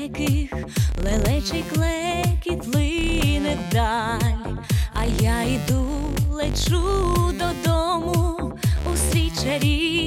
далеких, лелечий клекіт лине вдаль, а я йду, лечу додому у свій чарі.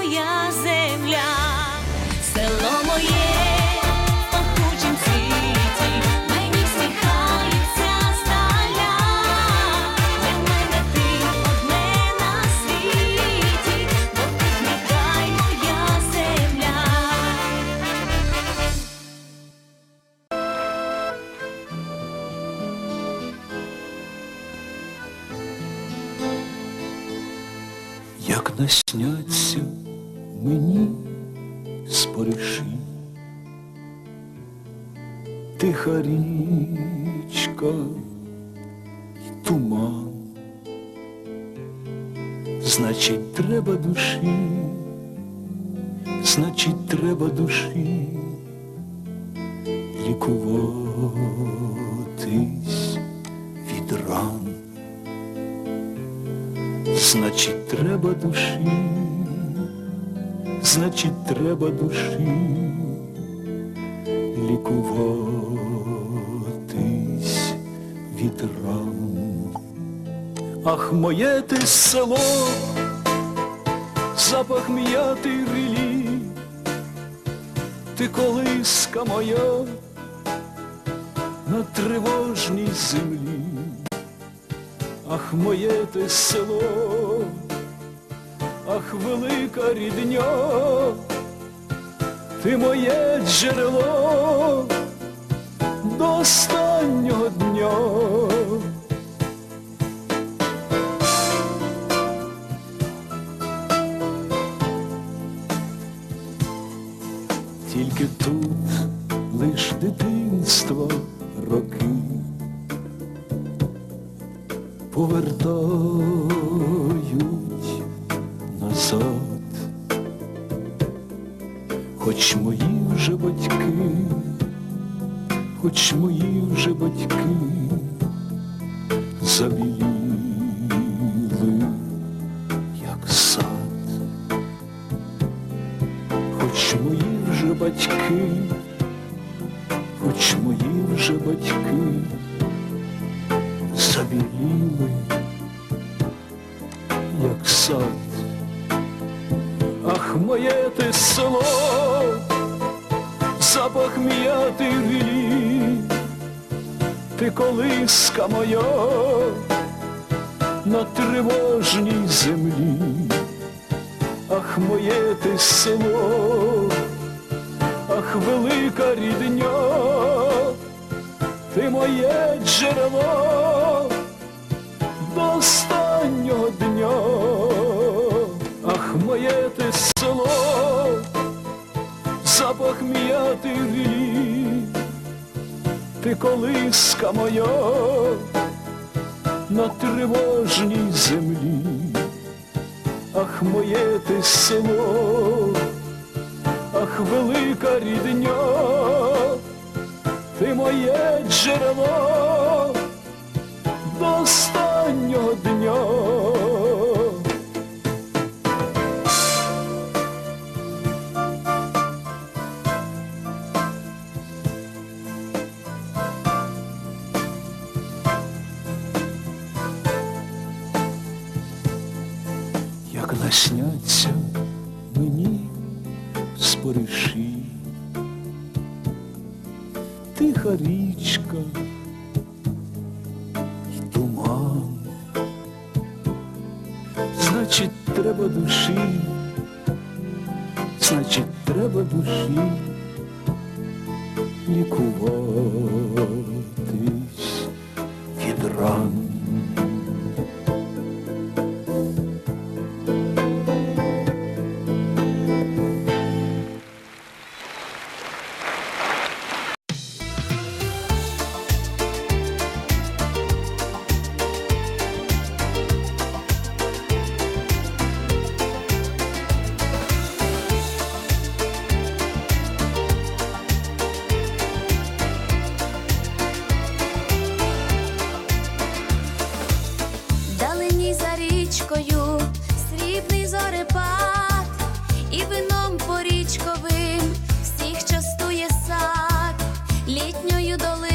моя земля, село моє. Як насняться мені спориши, тиха річка і туман, значить, треба душі, значить, треба душі лікуватись від ран, значить, треба душі значить, треба душі лікуватись від ран. Ах, моє ти село, запах м'ятий рілі, ти колиска моя на тривожній землі, ах, моє ти село ах, велика рідня, ти моє джерело до останнього дня. Тільки тут лиш дитинство роки повертаю висот, хоч мої вже батьки, хоч мої вже батьки завіліли, як сад, хоч мої вже батьки, хоч мої вже батьки завіліли, як сад моє те село, запах м'яти вілі, ти колиска моя на тривожній землі, ах, моє ти село, ах, велика рідня, ти моє джерело. доста. Вілі, ти колиска моя на тривожній землі, ах, моє ти село, ах, велика рідня, ти моє джерело до останнього дня. Як насняться мені спориші, тиха річка й туман, значить, треба душі, значить, треба душі лікуватись від ран. Срібний і вином порічковим всіх частує сад, літньою долиною